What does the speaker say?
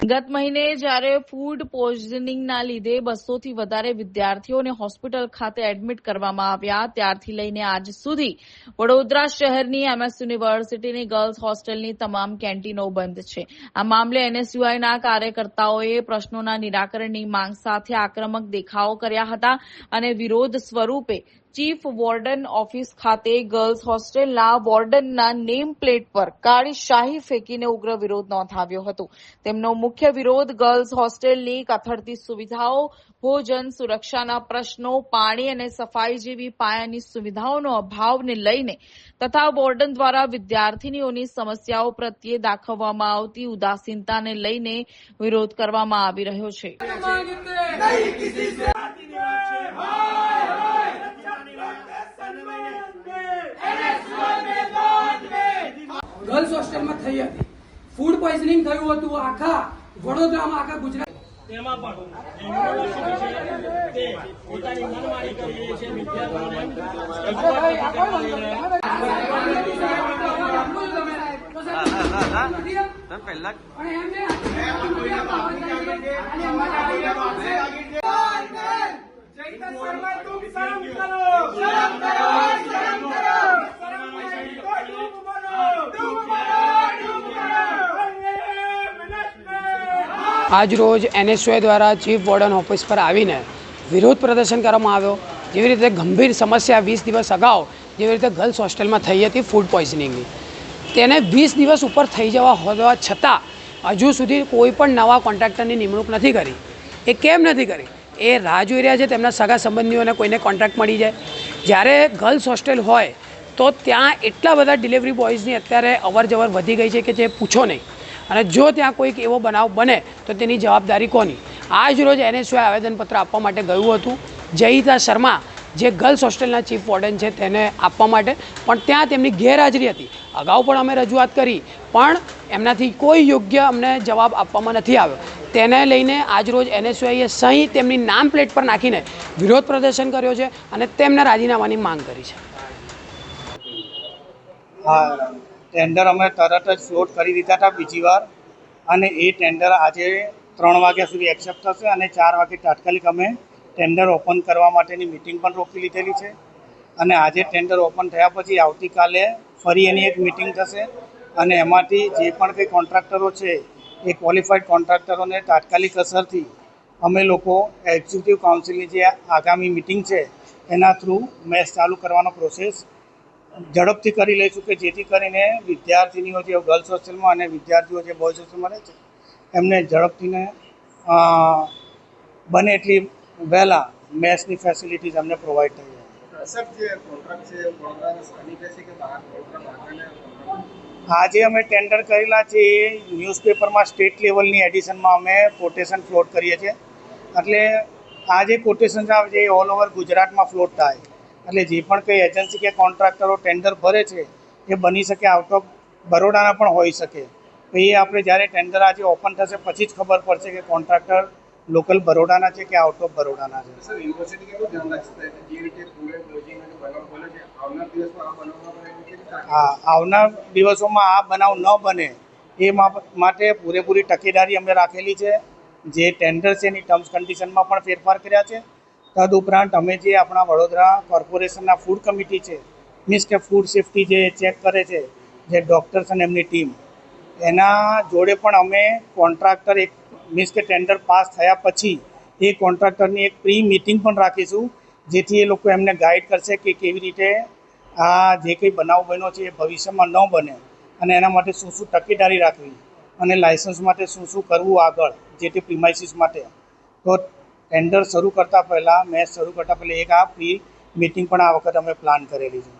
ગત મહિને જ્યારે ફૂડ પોઈઝનિંગના લીધે બસોથી વધારે વિદ્યાર્થીઓને હોસ્પિટલ ખાતે એડમિટ કરવામાં આવ્યા, ત્યારથી લઈને આજ સુધી વડોદરા શહેરની એમએસ યુનિવર્સિટીની ગર્લ્સ હોસ્ટેલની તમામ કેન્ટીનો બંધ છે. આ મામલે એનએસયુઆઈના કાર્યકર્તાઓએ પ્રશ્નોના નિરાકરણની માંગ સાથે આક્રમક દેખાવો કર્યા હતા અને વિરોધ સ્વરૂપે ચીફ વોર્ડન ઓફિસ ખાતે ગર્લ્સ હોસ્ટેલના વોર્ડનના નેમ પ્લેટ પર કાળી શાહી ફેંકીને ઉગ્ર વિરોધ નોંધાવ્યો હતો. તેમનો મુખ્ય વિરોધ ગર્લ્સ હોસ્ટેલની કથળતી સુવિધાઓ, ભોજન, સુરક્ષાના પ્રશ્નો, પાણી અને સફાઈ જેવી પાયાની સુવિધાઓનો અભાવને લઈને તથા વોર્ડન દ્વારા વિદ્યાર્થીનીઓની સમસ્યાઓ પ્રત્યે દાખવવામાં આવતી ઉદાસીનતાને લઈને વિરોધ કરવામાં આવી રહ્યો છે ગર્લ્સ હોસ્ટેલમાં થઈ હતી ફૂડ પોઈઝનિંગ થયું હતું આખા વડોદરામાં આખા ગુજરાત તેમાં પણ યુનિવર્સિટી છે તે પોતાની મનમાની કરી રહી વિદ્યાર્થીઓને. આજ રોજ એનએસઓએ દ્વારા ચીફ વોર્ડન ઓફિસ પર આવીને વિરોધ પ્રદર્શન કરવામાં આવ્યો. જેવી રીતે ગંભીર સમસ્યા વીસ દિવસ અગાઉ જેવી રીતે ગર્લ્સ હોસ્ટેલમાં થઈ હતી ફૂડ પોઈઝનિંગની તેને વીસ દિવસ ઉપર થઈ જવા હોવા છતાં હજુ સુધી કોઈ પણ નવા કોન્ટ્રાક્ટરની નિમણૂક નથી કરી. એ કેમ નથી કરી? એ રાહ જોઈ રહ્યા છે તેમના સગા સંબંધીઓને કોઈને કોન્ટ્રાક્ટ મળી જાય. જ્યારે ગર્લ્સ હોસ્ટેલ હોય તો ત્યાં એટલા બધા ડિલિવરી બોયઝની અત્યારે અવર જવર વધી ગઈ છે કે જે પૂછો નહીં. અને જો ત્યાં કોઈક એવો બનાવ બને, તો તેની જવાબદારી કોની? આજ રોજ એનએસયુઆઈ આવેદનપત્ર આપવા માટે ગયું હતું. જયિતા શર્મા, જે ગર્લ્સ હોસ્ટેલના ચીફ વોર્ડન છે, તેને આપવા માટે. પણ ત્યાં તેમની ગેરહાજરી હતી. અગાઉ પણ અમે રજૂઆત કરી, પણ એમનાથી કોઈ યોગ્ય અમને જવાબ આપવામાં નથી આવ્યો. તેને લઈને આજરોજ એનએસયુઆઈએ સહી તેમની નામ પ્લેટ પર નાખીને વિરોધ પ્રદર્શન કર્યો છે અને તેમના રાજીનામાની માંગ કરી છે. હા. ટેન્ડર અમે તરત જ ફ્લોટ કરી દીધા હતા બીજી વાર. અને એ ટેન્ડર આજે ત્રણ વાગ્યા સુધી એક્સેપ્ટ થશે અને ચાર વાગે તાત્કાલિક અમે ટેન્ડર ઓપન કરવા માટેની મિટિંગ પણ રોકી લીધેલી છે. અને આજે ટેન્ડર ઓપન થયા પછી આવતીકાલે ફરી એની એક મિટિંગ થશે. અને એમાંથી જે પણ કંઈ કોન્ટ્રાક્ટરો છે, એ ક્વોલિફાઈડ કોન્ટ્રાક્ટરોને તાત્કાલિક અસરથી અમે લોકો એક્ઝિક્યુટિવ કાઉન્સિલની જે આગામી મિટિંગ છે, એના થ્રુ મેચ ચાલુ કરવાનો પ્રોસેસ ઝડપથી કરી લઈશું કે જેથી કરીને વિદ્યાર્થીનીઓ જે ગર્લ્સ હોસ્ટેલમાં અને વિદ્યાર્થીઓ જે બોયઝ હોસ્ટેલમાં રહે છે એમને ઝડપથીને બને એટલી વહેલા મેથ્સની ફેસિલિટીઝ અમને પ્રોવાઈડ થઈ જાય. આજે અમે ટેન્ડર કરેલા છે એ ન્યૂઝપેપરમાં સ્ટેટ લેવલની એડિશનમાં અમે કોટેશન ફ્લોટ કરીએ છીએ. એટલે આ જે કોટેશન આવે છે એ ઓલ ઓવર ગુજરાતમાં ફ્લોટ થાય. એટલે જે પણ કંઈ એજન્સી કે કોન્ટ્રાક્ટરો ટેન્ડર ભરે છે એ બની શકે આઉટ ઓફ બરોડાના પણ હોઈ શકે. તો એ આપણે જ્યારે ટેન્ડર આજે ઓપન થશે પછી જ ખબર પડશે કે કોન્ટ્રાક્ટર લોકલ બરોડાના છે કે આઉટ ઓફ બરોડાના છે. સર યુનિવર્સિટી ધ્યાન રાખશે? જે રીતે હા આવનાર દિવસોમાં આ બનાવ ન બને એ માટે પૂરેપૂરી તકેદારી અમે રાખેલી છે. જે ટેન્ડર છે એની ટર્મ્સ કન્ડિશનમાં પણ ફેરફાર કર્યા છે. તદુપરાંત અમે જે આપણા વડોદરા કોર્પોરેશનના ફૂડ કમિટી છે મીન્સ કે ફૂડ સેફટી જે ચેક કરે છે, જે ડૉક્ટર્સ અને એમની ટીમ, એના જોડે પણ અમે કોન્ટ્રાક્ટર એક મીન્સ કે ટેન્ડર પાસ થયા પછી એ કોન્ટ્રાક્ટરની એક પ્રી મિટિંગ પણ રાખીશું, જેથી એ લોકો એમને ગાઈડ કરશે કે કેવી રીતે આ જે કંઈ બનાવ બન્યો છે એ ભવિષ્યમાં ન બને અને એના માટે શું શું તકેદારી રાખવી અને લાયસન્સ માટે શું શું કરવું આગળ, જે તે પ્રિમાઇસીસ માટે. તો ટેન્ડર શરૂ કરતાં પહેલાં, મેચ શરૂ કરતાં પહેલાં એક આ પ્રી મિટિંગ પણ આ વખત અમે પ્લાન કરેલી છે.